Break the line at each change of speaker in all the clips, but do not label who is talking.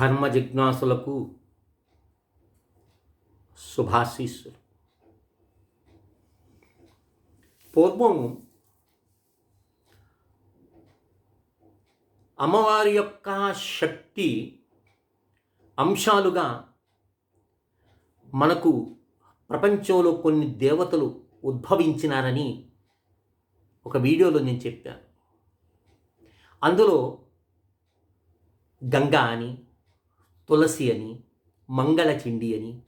ధర్మ జిజ్ఞాసులకు శుభాశీస్సులు. పూర్వం అమ్మవారి యొక్క శక్తి అంశాలుగా మనకు ప్రపంచంలో కొన్ని దేవతలు ఉద్భవించినారని ఒక వీడియోలో నేను చెప్పాను. అందులో గంగా అని తులసి అని మంగళచిండి అని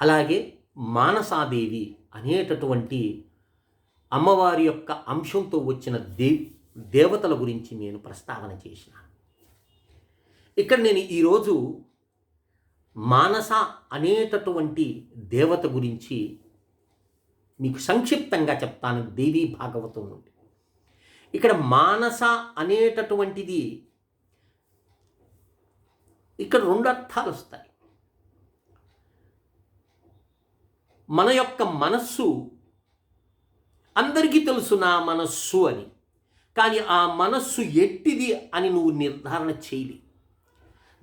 అలాగే మానసాదేవి అనేటటువంటి అమ్మవారి యొక్క అంశంతో వచ్చిన దే దేవతల గురించి నేను ప్రస్తావన చేసిన. ఇక్కడ నేను ఈరోజు మానస అనేటటువంటి దేవత గురించి మీకు సంక్షిప్తంగా చెప్తాను. దేవీ భాగవతం నుండి. ఇక్కడ మానస అనేటటువంటిది ఇక్కడ రెండు అర్థాలు వస్తాయి. మన యొక్క మనస్సు అందరికీ తెలుసు నా మనస్సు అని. కానీ ఆ మనస్సు ఎట్టిది అని నువ్వు నిర్ధారణ చేయలి.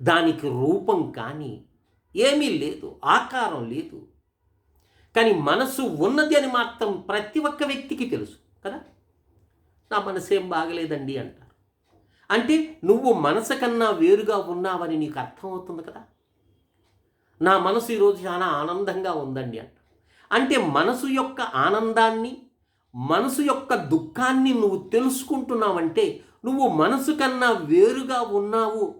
దానికి రూపం కానీ ఏమీ లేదు ఆకారం లేదు. కానీ మనస్సు ఉన్నది అని మాత్రం ప్రతి ఒక్క వ్యక్తికి తెలుసు కదా? నా మనసు ఏం బాగలేదండి అంట అంటే నువ్వు మనసు కన్నా వేరుగా ఉన్నావని నీకు అర్థమవుతుంది కదా? నా మనసు ఈరోజు చాలా ఆనందంగా ఉందండి అంట. అంటే మనసు యొక్క ఆనందాన్ని మనసు యొక్క దుఃఖాన్ని నువ్వు తెలుసుకుంటున్నావంటే నువ్వు మనసు కన్నా వేరుగా ఉన్నావు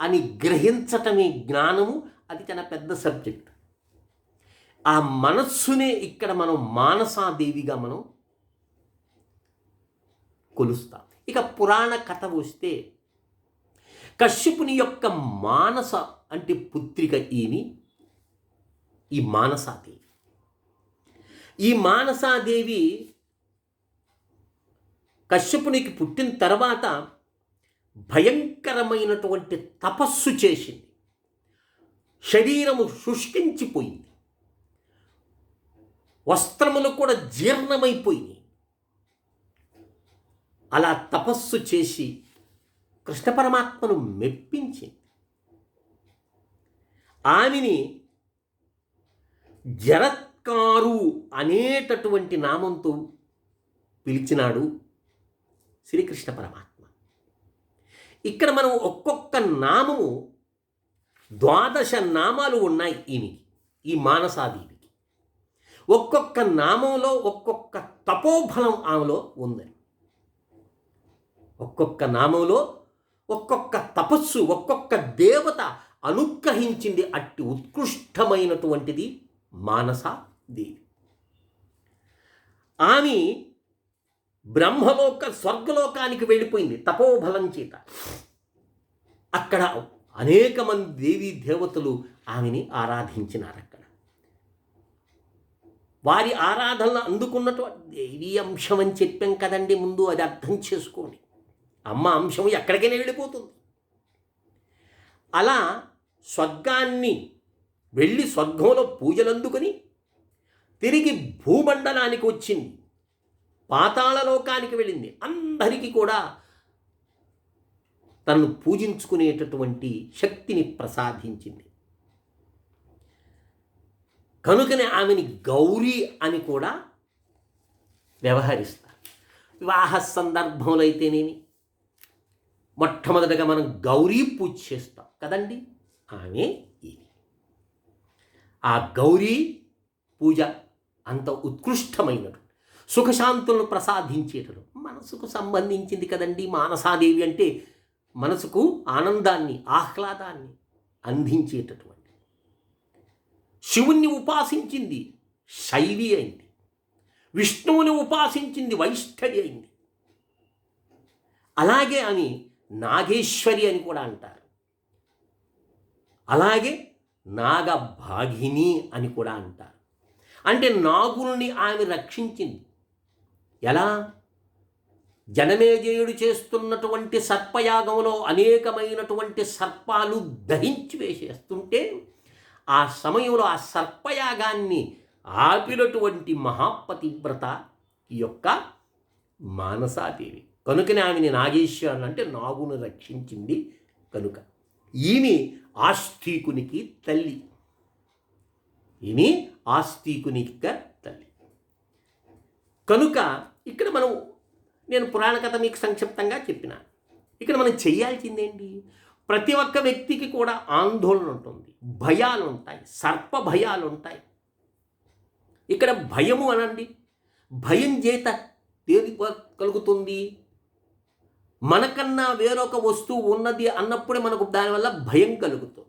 అని గ్రహించటమే జ్ఞానము. అది చాలా పెద్ద సబ్జెక్ట్. ఆ మనస్సునే ఇక్కడ మనం మానసాదేవిగా మనం కొలుస్తాం. ఇక పురాణ కథ వస్తే కశ్యపుని యొక్క మానస అంటే పుత్రిక ఈమె ఈ మానసాదేవి. ఈ మానసాదేవి కశ్యపునికి పుట్టిన తర్వాత భయంకరమైనటువంటి తపస్సు చేసింది. శరీరము శుష్కించిపోయింది. వస్త్రములు కూడా జీర్ణమైపోయినాయి. అలా తపస్సు చేసి కృష్ణ పరమాత్మను మెప్పించింది ఆమెని జరత్కారు అనేటటువంటి నామంతో పిలిచినాడు శ్రీకృష్ణ పరమాత్మ. ఇక్కడ మనం ఒక్కొక్క నామము ద్వాదశ నామాలు ఉన్నాయి ఈమెకి ఈ మానసాదేవికి. ఒక్కొక్క నామంలో ఒక్కొక్క తపోఫలం ఆమెలో ఉంది ఒక్కొక్క నామంలో ఒక్కొక్క తపస్సు ఒక్కొక్క దేవత అనుగ్రహించింది అట్టి ఉత్కృష్టమైనటువంటిది మానసాదేవి ఆమె బ్రహ్మలోక స్వర్గలోకానికి వెళ్ళిపోయింది తపోబలం చేత. అక్కడ అనేక మంది దేవీ దేవతలు ఆమెని ఆరాధించినారు అక్కడ. వారి ఆరాధనలు అందుకున్నటువంటి దేవీ అంశం అని చెప్పాం కదండి ముందు అది అర్థం చేసుకోండి. అమ్మ అంశం ఎక్కడికైనా వెళ్ళిపోతుంది. అలా స్వర్గాన్ని వెళ్ళి స్వర్గంలో పూజలందుకుని తిరిగి భూమండలానికి వచ్చింది. పాతాళ లోకానికి వెళ్ళింది. అందరికీ కూడా తనను పూజించుకునేటటువంటి శక్తిని ప్రసాదించింది. కనుకనే ఆమెని గౌరీ అని కూడా వ్యవహరిస్తారు. వివాహ సందర్భంలో అయితేనేమి మొట్టమొదటగా మనం గౌరీ పూజ చేస్తాం. కదండి? ఆమె ఇది ఆ గౌరీ పూజ అంత ఉత్కృష్టమైనటువంటి సుఖశాంతులను ప్రసాదించేటడు మనసుకు సంబంధించింది కదండి మానసాదేవి అంటే మనసుకు ఆనందాన్ని ఆహ్లాదాన్ని అందించేటటువంటి. శివుణ్ణి ఉపాసించింది శైవి అయింది. విష్ణువుని ఉపాసించింది వైష్ఠవి అయింది. అలాగే అని నాగేశ్వరి అని కూడా అంటారు. అలాగే నాగభాగిని అని కూడా అంటారు. అంటే నాగుల్ని ఆమె రక్షించింది. ఎలా? జనమేజయుడు చేస్తున్నటువంటి సర్పయాగంలో అనేకమైనటువంటి సర్పాలు దహించి వేసేస్తుంటే ఆ సమయంలో ఆ సర్పయాగాన్ని ఆపినటువంటి మహాపతివ్రత యొక్క మానసాదేవి. కనుకనే ఆమెని నాగేశ్వరులు అంటే నాగును రక్షించింది కనుక. ఈమె ఆస్తికునికి తల్లి. ఈమె ఆస్తికునికి తల్లి. కనుక ఇక్కడ మనం నేను పురాణ కథ మీకు సంక్షిప్తంగా చెప్పిన. ఇక్కడ మనం చేయాల్సిందేంటి? ప్రతి ఒక్క వ్యక్తికి కూడా ఆందోళన ఉంటుంది భయాలు ఉంటాయి సర్ప భయాలు ఉంటాయి. ఇక్కడ భయము అనండి. భయం చేత తేది కలుగుతుంది? మనకన్నా వేరొక వస్తువు ఉన్నది అన్నప్పుడే మనకు దానివల్ల భయం కలుగుతుంది.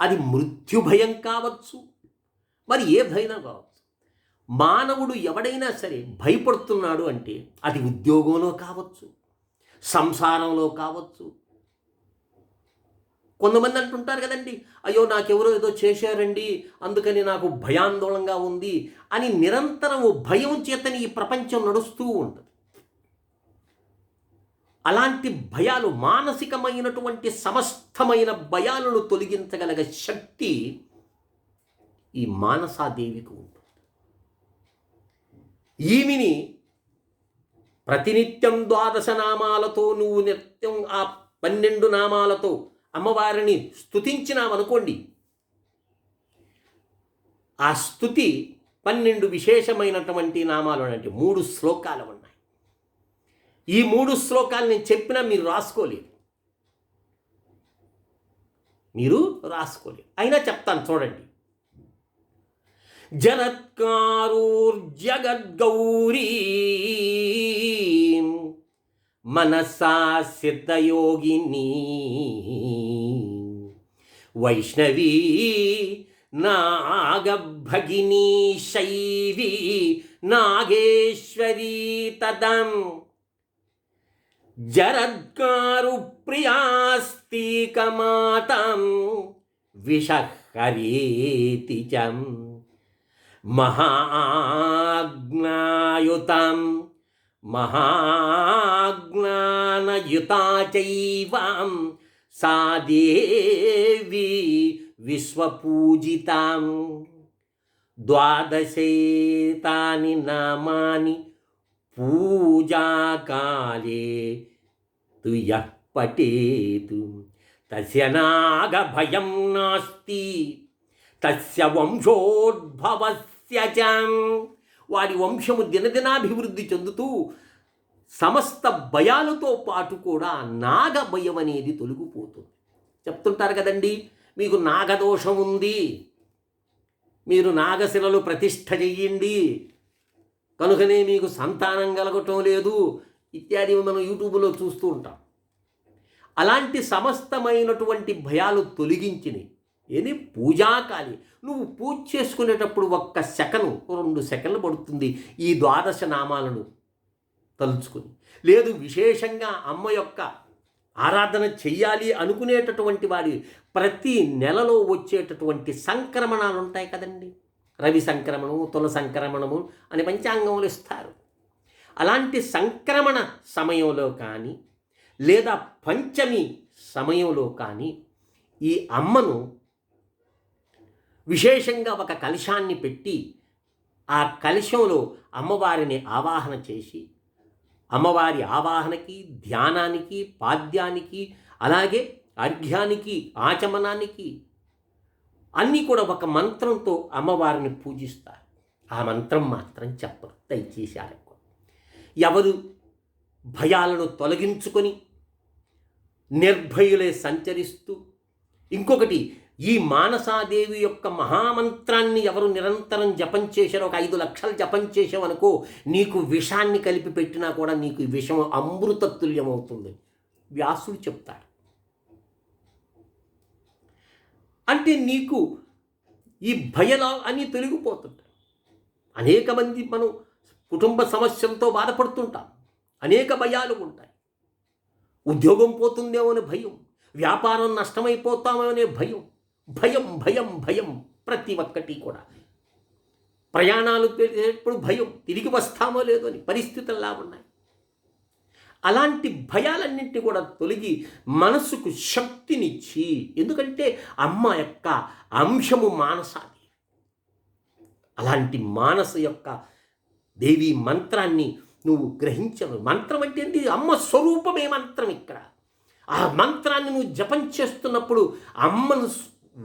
అది మృత్యు భయం కావచ్చు మరి ఏ భయం కావచ్చు. మానవుడు ఎవడైనా సరే భయపడుతున్నాడు అంటే అది ఉద్యోగంలో కావచ్చు సంసారంలో కావచ్చు. కొంతమంది అంటుంటారు కదండి అయ్యో నాకెవరో ఏదో చేశారండి అందుకని నాకు భయాందోళనగా ఉంది అని నిరంతరం భయం చేతని ఈ ప్రపంచం నడుస్తూ ఉంటుంది. అలాంటి భయాలు మానసికమైనటువంటి సమస్తమైన భయాలను తొలగించగలగ శక్తి ఈ మానసాదేవికి ఉంటుంది. ఈమెని ప్రతినిత్యం ద్వాదశ నామాలతో నువ్వు నిత్యం ఆ పన్నెండు నామాలతో అమ్మవారిని స్తుతించినామనుకోండి ఆ స్థుతి పన్నెండు విశేషమైనటువంటి నామాలు అంటే మూడు శ్లోకాలు ఈ మూడు శ్లోకాలు నేను చెప్పినా మీరు రాసుకోలేరు మీరు రాసుకోలేరు అయినా చెప్తాను చూడండి. జగత్కారూర్జగద్గౌరీ మనసా సిద్ధయోగిని వైష్ణవీ నాగభగినీ శైవీ నాగేశ్వరీ తదం जरद्गारुप्रियास्तीकमातां विषहरीति च महाग्नायुतां महाग्नानयुता चैवां सा देवी विश्वपूजितां द्वादशैतानि नामानि पूजाकाले తు యః పఠేతు తస్య నాగభయం నాస్తి. తస్య వంశోద్భవస్య చ. వారి వంశము దినదినాభివృద్ధి చెందుతూ సమస్త భయాలతో పాటు కూడా నాగ భయం అనేది తొలగిపోతుంది. చెప్తుంటారు కదండి మీకు నాగదోషం ఉంది మీరు నాగశిలలు ప్రతిష్ఠ చెయ్యండి కనుకనే మీకు సంతానం కలగటం లేదు ఇత్యాది మనం యూట్యూబ్లో చూస్తూ ఉంటాం. అలాంటి సమస్తమైనటువంటి భయాలు తొలగించినవి ఏది? పూజాకాలి నువ్వు పూజ చేసుకునేటప్పుడు ఒక్క సెకను రెండు సెకండ్లు పడుతుంది ఈ ద్వాదశ నామాలను తలుచుకుని. లేదు విశేషంగా అమ్మ యొక్క ఆరాధన చెయ్యాలి అనుకునేటటువంటి వారి ప్రతి నెలలో వచ్చేటటువంటి సంక్రమణాలు ఉంటాయి కదండి. రవి సంక్రమణము తుల సంక్రమణము అని పంచాంగములు ఇస్తారు. అలాంటి సంక్రమణ సమయంలో కానీ లేదా పంచమి సమయంలో కానీ ఈ అమ్మను విశేషంగా ఒక కలశాన్ని పెట్టి ఆ కలశంలో అమ్మవారిని ఆవాహన చేసి అమ్మవారి ఆవాహనకి ధ్యానానికి పాద్యానికి అలాగే అర్ఘ్యానికి ఆచమనానికి అన్నీ కూడా ఒక మంత్రంతో అమ్మవారిని పూజిస్తారు. ఆ మంత్రం మాత్రం చెప్పరు దయచేసి ఎవరు భయాలను తొలగించుకొని నిర్భయులే సంచరిస్తూ ఇంకొకటి ఈ మానసాదేవి యొక్క మహామంత్రాన్ని ఎవరు నిరంతరం జపం చేశారో ఒక ఐదు లక్షలు జపం చేసావనుకో నీకు విషాన్ని కలిపి పెట్టినా కూడా నీకు విషం అమృత అవుతుంది వ్యాసుడు చెప్తాడు. అంటే నీకు ఈ భయలా అని తొలగిపోతుంటాయి అనేక మంది మనం కుటుంబ సమస్యలతో బాధపడుతుంటాం. అనేక భయాలు ఉంటాయి. ఉద్యోగం పోతుందేమో అనే భయం. వ్యాపారం నష్టమైపోతామో అనే భయం. భయం భయం భయం ప్రతి ఒక్కటి కూడా. ప్రయాణాలు చేసేటప్పుడు భయం. తిరిగి వస్తామో లేదో అని పరిస్థితుల్లా ఉన్నాయి. అలాంటి భయాలన్నింటినీ కూడా తొలగి మనసుకు శక్తినిచ్చి ఎందుకంటే అమ్మ యొక్క అంశము మానసాది. అలాంటి మానస యొక్క దేవి మంత్రాన్ని నువ్వు గ్రహించవు. మంత్రం అంటే ఏంటి? అమ్మ స్వరూపమే మంత్రం ఇక్కడ. ఆ మంత్రాన్ని నువ్వు జపం చేస్తున్నప్పుడు అమ్మను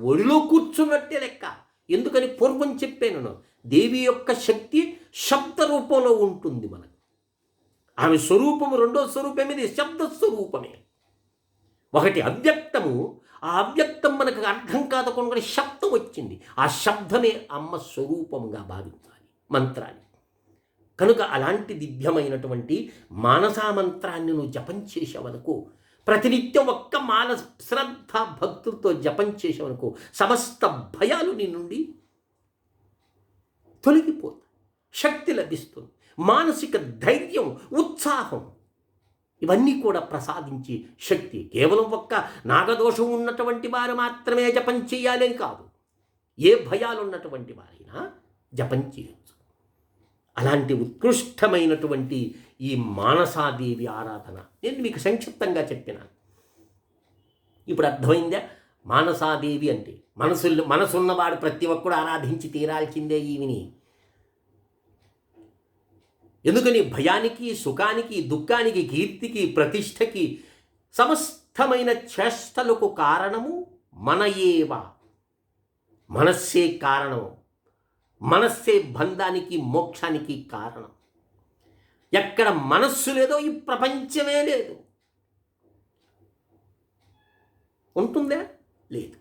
ఒడిలో కూర్చున్నట్టే లెక్క. ఎందుకని? పూర్వం చెప్పాను దేవి యొక్క శక్తి శబ్ద రూపంలో ఉంటుంది మనకు. ఆమె స్వరూపము రెండో స్వరూపం ఇది శబ్ద స్వరూపమే. ఒకటి అవ్యక్తము. ఆ అవ్యక్తం మనకు అర్థం కాదకుండా శబ్దం వచ్చింది. ఆ శబ్దమే అమ్మ స్వరూపంగా భావించాలి మంత్రాన్ని. కనుక అలాంటి దివ్యమైనటువంటి మానసామంత్రాన్ని నువ్వు జపం చేసేవనుకో ప్రతినిత్యం ఒక్క మానస శ్రద్ధ భక్తులతో జపం చేసేవనుకో సమస్త భయాలు నీ నుండి తొలగిపోతాయి. శక్తి లభిస్తుంది. మానసిక ధైర్యం ఉత్సాహం ఇవన్నీ కూడా ప్రసాదించి శక్తి. కేవలం ఒక్క నాగదోషం ఉన్నటువంటి వారు మాత్రమే జపం చేయాలని కాదు. ఏ భయాలు ఉన్నటువంటి వారైనా జపం చేయొచ్చు. అలాంటి ఉత్కృష్టమైనటువంటి ఈ మానసాదేవి ఆరాధన. నేను మీకు సంక్షిప్తంగా చెప్పినాను. ఇప్పుడు అర్థమైందా? మానసాదేవి అంటే మనసు మనసున్నవాడు ప్రతి ఒక్కడు ఆరాధించి తీరాల్సిందే ఈవిని. ఎందుకని? భయానికి సుఖానికి దుఃఖానికి కీర్తికి ప్రతిష్టకి సమస్తమైన చేష్టలకు కారణము మన ఏవ మనస్సే కారణము మనస్సే బంధానికి మోక్షానికి కారణం. ఎక్కడ మనస్సు లేదో ఈ ప్రపంచమే లేదు. ఉంటుందా? లేదు.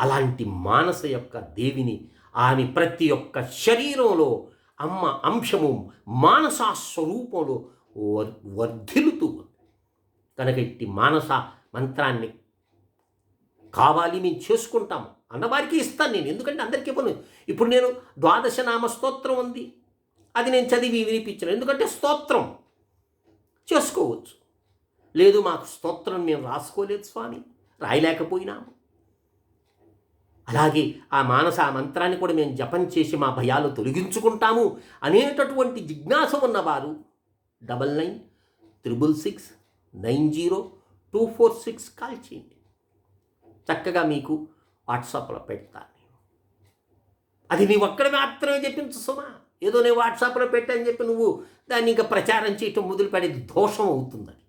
అలాంటి మానస యొక్క దేవిని ఆమె ప్రతి ఒక్క శరీరంలో అమ్మ అంశము మానస స్వరూపంలో వర్ వర్ధిల్లుతూ ఉంది. కనుక ఇట్టి మానస మంత్రాన్ని కావాలి మేము చేసుకుంటాం అన్నవారికి ఇస్తాను నేను. ఎందుకంటే అందరికీ ఇవ్వను. ఇప్పుడు నేను ద్వాదశ నామ స్తోత్రం ఉంది. అది నేను చదివి వినిపించను. ఎందుకంటే స్తోత్రం. చేసుకోవచ్చు. లేదు మాకు స్తోత్రం మేము రాసుకోలేదు స్వామి. రాయలేకపోయినాము అలాగే ఆ మానస ఆ మంత్రాన్ని కూడా మేము జపం చేసి మా భయాలు తొలగించుకుంటాము అనేటటువంటి జిజ్ఞాస ఉన్నవారు double nine triple six nine zero two four six call చేయండి. చక్కగా మీకు వాట్సాప్లో పెడతాను అది నీ ఒక్కడి మాత్రమే చెప్పించు సుమా. ఏదో నేను వాట్సాప్లో పెట్టని చెప్పి నువ్వు దాన్ని ఇంకా ప్రచారం చేయటం మొదలుపెడేది దోషం అవుతుందని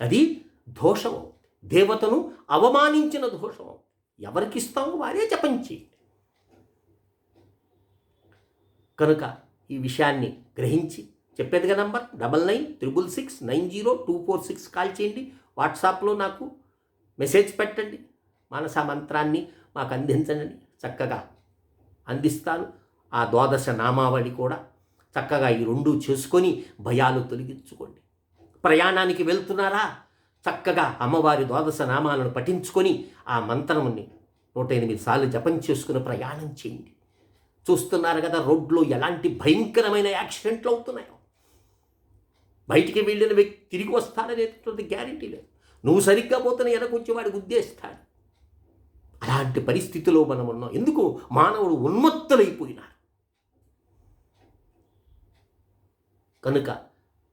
అది. దోషం దేవతను అవమానించిన దోషం ఎవరికి ఇస్తాము వారే జపం చేయండి. కనుక ఈ విషయాన్ని గ్రహించి చెప్పేదిగా number? Double nine triple six nine zero two four six call చేయండి. వాట్సాప్లో నాకు మెసేజ్ పెట్టండి. మానస మంత్రాన్ని మాకు అందించండి. చక్కగా అందిస్తాను. ఆ ద్వాదశ నామావళి కూడా చక్కగా ఈ రెండు చేసుకొని భయాలు తొలగించుకోండి. ప్రయాణానికి వెళ్తున్నారా? చక్కగా అమ్మవారి ద్వాదశ నామాలను పఠించుకొని ఆ మంత్రముని నూట ఎనిమిది సార్లు జపం చేసుకుని ప్రయాణం చేయండి. చూస్తున్నారు కదా రోడ్లో ఎలాంటి భయంకరమైన యాక్సిడెంట్లు అవుతున్నాయో. బయటికి వెళ్ళిన వ్యక్తి తిరిగి వస్తారనేటువంటి గ్యారంటీ లేదు. నువ్వు సరిగ్గా పోతున్న వెనకొచ్చి వాడికి ఉద్దేశిస్తాడు. అలాంటి పరిస్థితిలో మనం ఉన్నాం ఎందుకు? మానవుడు ఉన్మత్తులైపోయినాడు. కనుక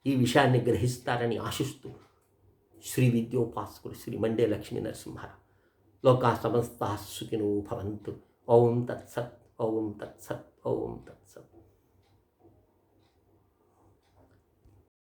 ఈ విషయాన్ని గ్రహిస్తారని ఆశిస్తూ శ్రీ విద్యోపాసకుడు శ్రీ మండే లక్ష్మీ నరసింహారావు లోకా సమస్త సుఖినో భవంతు. ఓం తత్సత్ ఓం తత్సత్ ఓం తత్సత్.